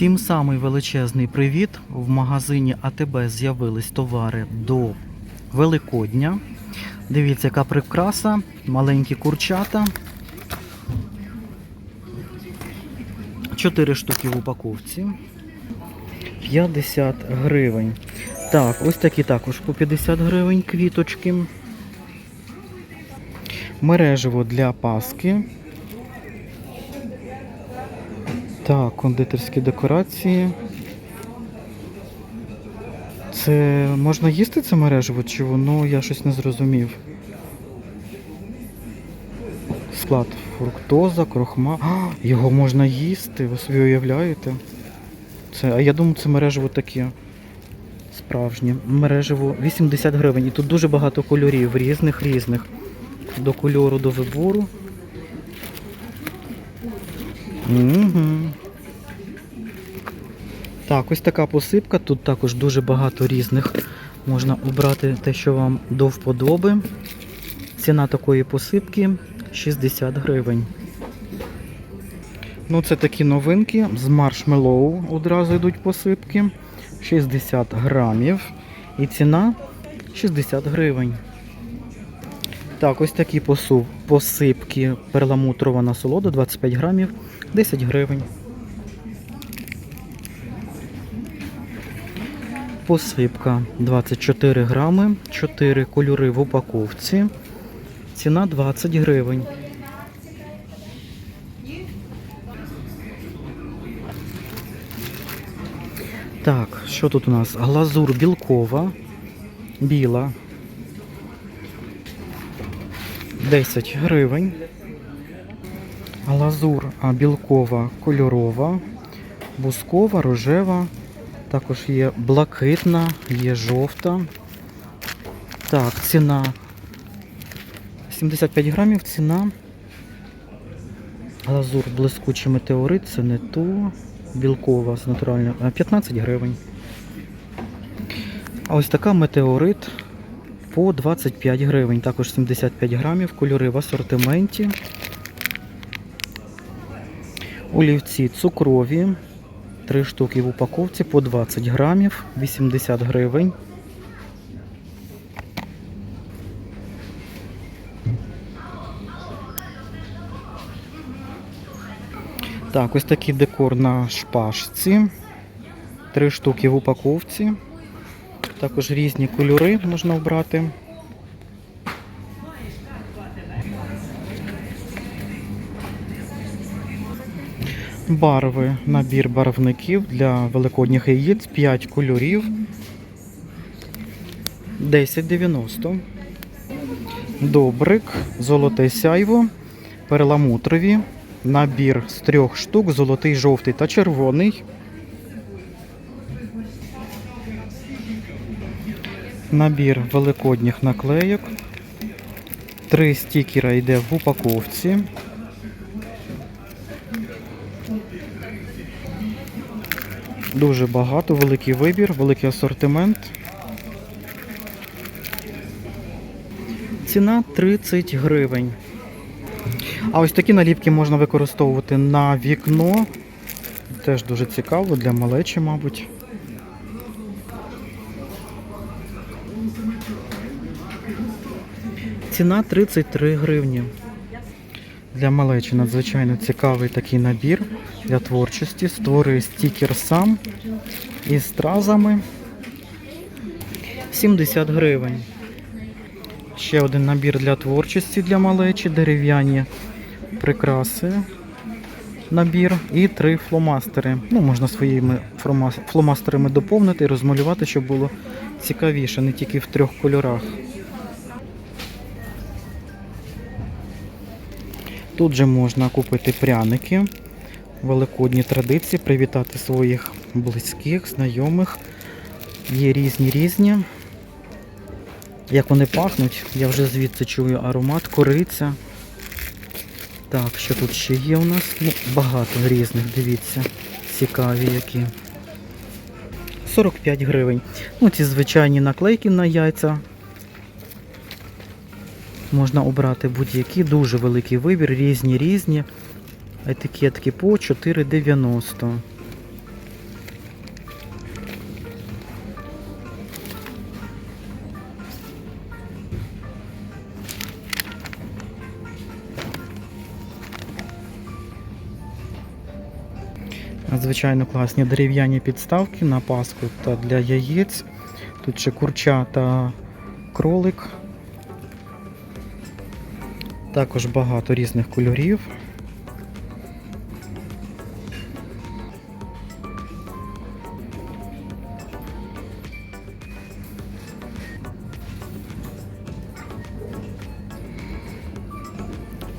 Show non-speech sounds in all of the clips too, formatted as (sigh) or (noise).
Всім самий величезний привіт. В магазині АТБ з'явились товари до Великодня. Дивіться, яка прикраса, маленькі курчата. 4 штуки в упаковці. 50 гривень. Так, ось такі також по 50 гривень квіточки. Мережево для паски. Так, кондитерські декорації. Це можна їсти це мережево, чи воно я щось не зрозумів. Склад фруктоза, крохма. А, його можна їсти, ви собі уявляєте? Це, а я думаю, це мережево таке справжнє. Мережево 80 гривень. І тут дуже багато кольорів, різних різних. До кольору, до вибору. Угу. Так, ось така посипка. Тут також дуже багато різних. Можна обрати те, що вам до вподоби. Ціна такої посипки 60 гривень. Ну, це такі новинки. З маршмеллоу одразу йдуть посипки. 60 грамів. І ціна 60 гривень. Так, ось такі посипки перламутрова насолода 25 грамів, 10 гривень. Посипка 24 грами, 4 кольори в упаковці. Ціна 20 гривень. Так, що тут у нас? Глазур білкова, біла. 10 гривень. Глазур білкова кольорова, бускова, рожева. Також є блакитна, є жовта. Так, ціна 75 грамів, ціна. Глазур блискучий метеорит, це не то. Білкова з натуральною. 15 гривень. А ось така метеорит по 25 гривень. Також 75 грамів. Кольори в асортименті. Олівці цукрові. 3 штуки в упаковці по 20 грамів, 80 гривень. Так, ось такий декор на шпажці. 3 штуки в упаковці. Також різні кольори можна обрати. Барви, набір барвників для великодніх яєць, 5 кольорів. 10,90. Добрик, золоте сяйво, перламутрові. Набір з трьох штук, золотий, жовтий та червоний. Набір великодніх наклейок. Три стікера йде в упаковці. Дуже багато, великий вибір, великий асортимент. Ціна 30 гривень. А ось такі наліпки можна використовувати на вікно. Теж дуже цікаво для малечі, мабуть. Ціна 33 гривні. Для малечі надзвичайно цікавий такий набір для творчості. Створює стікер сам із стразами. 70 гривень. Ще один набір для творчості для малечі, дерев'яні прикраси. Набір і три фломастери. Ну, можна своїми фломастерами доповнити і розмалювати, щоб було цікавіше, не тільки в трьох кольорах. Тут же можна купити пряники, великодні традиції, привітати своїх близьких, знайомих. Є різні різні. Як вони пахнуть, я вже звідси чую аромат, кориця. Так, що тут ще є у нас? Ну, багато різних, дивіться. Цікаві які. 45 гривень. Ну, ці звичайні наклейки на яйця. Можна обрати будь-які, дуже великий вибір, різні різні. Етикетки по 4,90. Звичайно класні дерев'яні підставки на паску та для яєць. Тут ще курча та кролик. Також багато різних кольорів.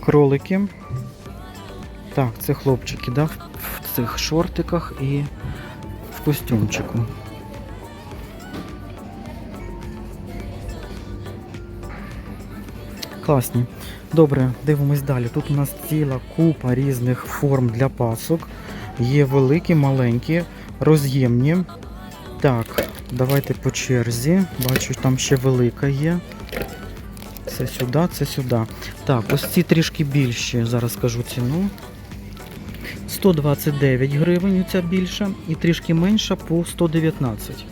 Кролики. Так, це хлопчики, да? в цих шортиках і в костюмчику. Класні. Добре, дивимось далі. Тут у нас ціла купа різних форм для пасок. Є великі, маленькі, роз'ємні. Так, давайте по черзі. Бачу, там ще велика є. Це сюди, це сюди. Так, ось ці трішки більші, зараз скажу ціну. 129 гривень ця більша і трішки менша по 119.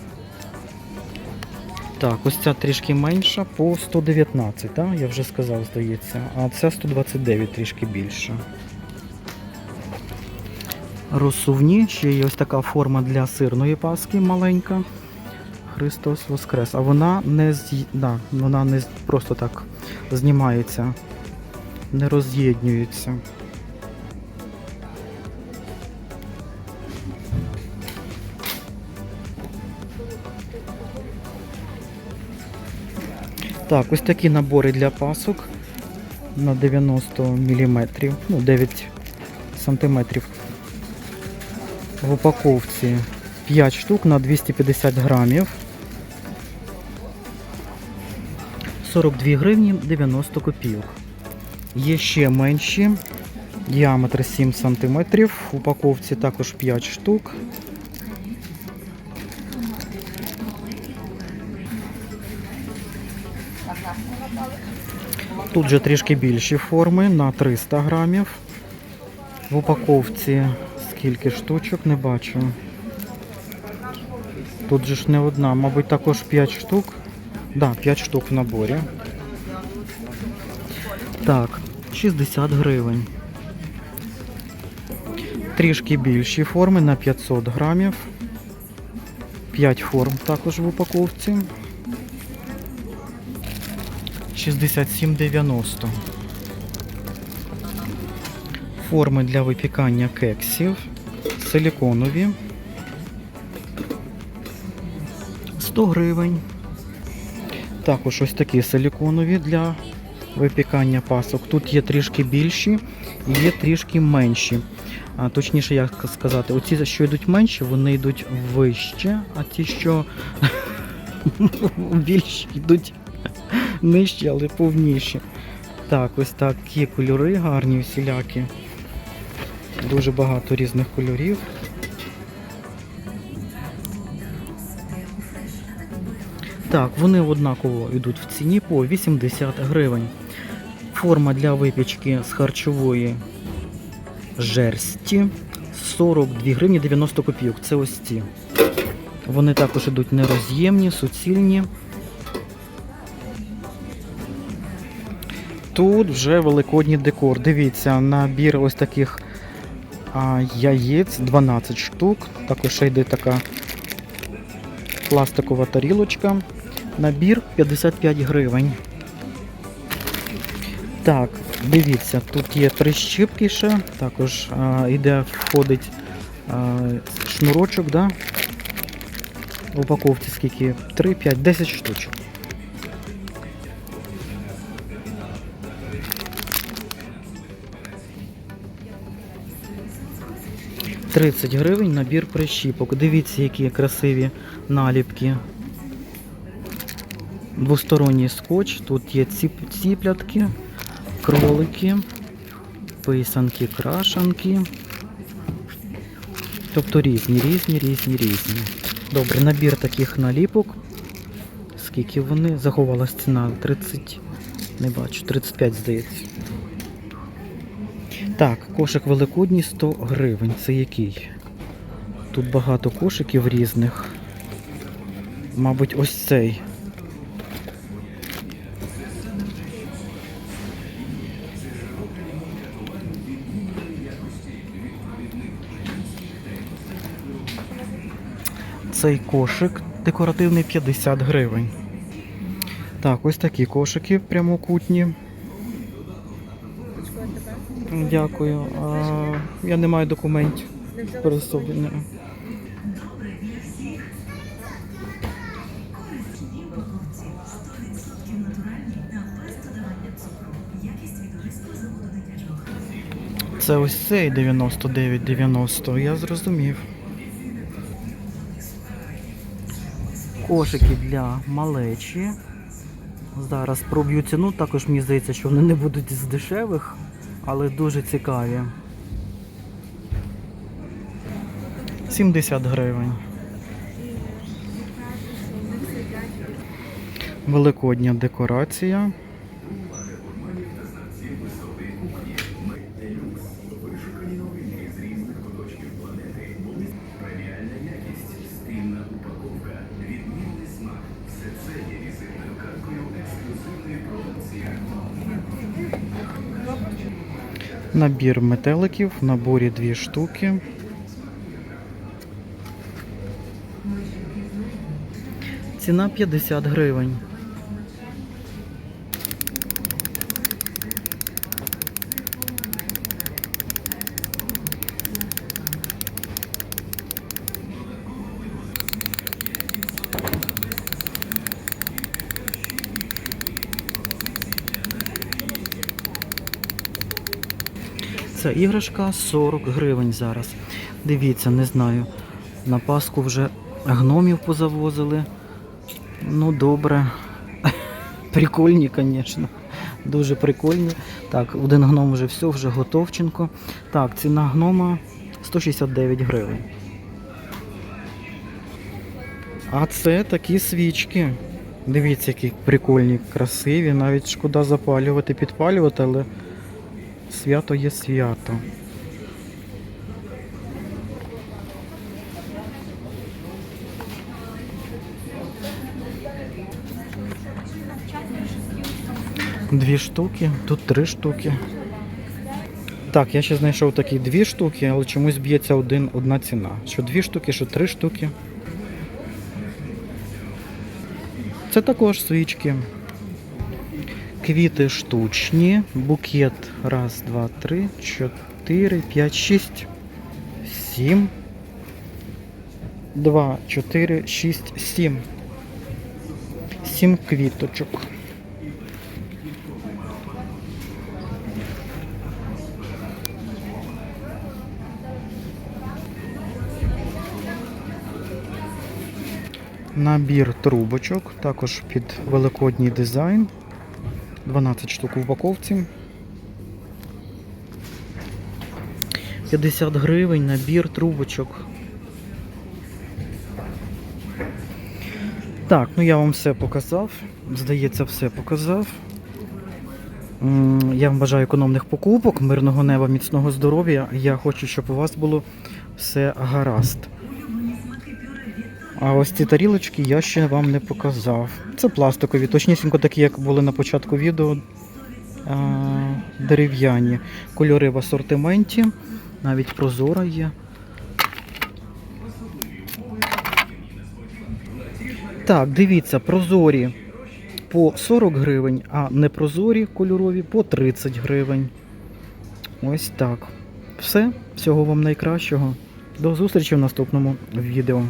Так, ось ця трішки менша по 119, так? я вже сказав, здається. А ця 129 трішки більша. Розсувні, ще є ось така форма для сирної паски маленька. Христос Воскрес. А вона не з... да, вона не просто так знімається, не роз'єднюється. Так, ось такі набори для пасок на 90 мм, ну 9 см. В упаковці 5 штук на 250 грамів. 42 гривні 90 копійок. Є ще менші, діаметр 7 см. В упаковці також 5 штук. Тут же трішки більші форми на 300 грамів. В упаковці скільки штучок не бачу. Тут же ж не одна, мабуть, також 5 штук. Да, 5 штук в наборі. Так, 60 гривень. Трішки більші форми на 500 грамів. 5 форм також в упаковці. 67,90. Форми для випікання кексів. Силіконові. 100 гривень. Також ось такі силіконові для випікання пасок. Тут є трішки більші і є трішки менші. А, точніше, як сказати, оці, що йдуть менші, вони йдуть вище, а ті, що (laughs) більші, йдуть нижчі, але повніші. Так, ось такі кольори гарні, всілякі. Дуже багато різних кольорів. Так, вони однаково йдуть в ціні по 80 гривень. Форма для випічки з харчової жерсті 42 гривні 90 копійок. Це ось ці. Вони також йдуть нероз'ємні, суцільні. Тут вже великодній декор. Дивіться, набір ось таких а, яєць 12 штук. Також ще йде така пластикова тарілочка. Набір 55 гривень. Так, дивіться, тут є три щіпки ще. Також а, іде, входить а, шнурочок, да? В упаковці скільки? 3, 5, 10 штучок. Тридцять гривень набір прищіпок. Дивіться, які красиві наліпки. Двосторонній скотч. Тут є ціп, ціплятки, кролики, писанки, крашанки. Тобто різні, різні, різні, різні. Добре, набір таких наліпок. Скільки вони? Заховалась ціна 30, не бачу, 35, здається. Так, кошик великодній 100 гривень. Це який? Тут багато кошиків різних. Мабуть, ось цей. Цей кошик декоративний 50 гривень. Так, ось такі кошики прямокутні. Дякую. А, я не маю документів перед собою. ні. Це ось цей 99,90, я зрозумів. Кошики для малечі. Зараз проб'ю ціну, також мені здається, що вони не будуть з дешевих, але дуже цікаві. 70 гривень. Великодня декорація. Набір метеликів, в наборі дві штуки. Ціна 50 гривень. Ця іграшка 40 гривень зараз. Дивіться, не знаю. На Пасху вже гномів позавозили. Ну, добре. (laughs) Прикольні, звісно. Дуже прикольні. Так, один гном вже все, вже готовченко. Так, ціна гнома 169 гривень. А це такі свічки. Дивіться, які прикольні, красиві. Навіть шкода запалювати, підпалювати, але свято є свято. Дві штуки, тут три штуки. Так, я ще знайшов такі дві штуки, але чомусь б'ється один, одна ціна. Що дві штуки, що три штуки. Це також свічки. Квіти штучні, букет. Раз, два, три, чотири, п'ять, шість, сім. Два, чотири, шість, сім. Сім квіточок. Набір трубочок, також під великодній дизайн. 12 штук в упаковці. 50 гривень набір трубочок. Так, ну я вам все показав. Здається, все показав. Я вам бажаю економних покупок, мирного неба, міцного здоров'я. Я хочу, щоб у вас було все гаразд. А ось ці тарілочки я ще вам не показав. Це пластикові, точнісінько такі, як були на початку відео. Дерев'яні. Кольори в асортименті. Навіть прозора є. Так, дивіться, прозорі по 40 гривень, а непрозорі кольорові по 30 гривень. Ось так. Все. Всього вам найкращого. До зустрічі в наступному відео.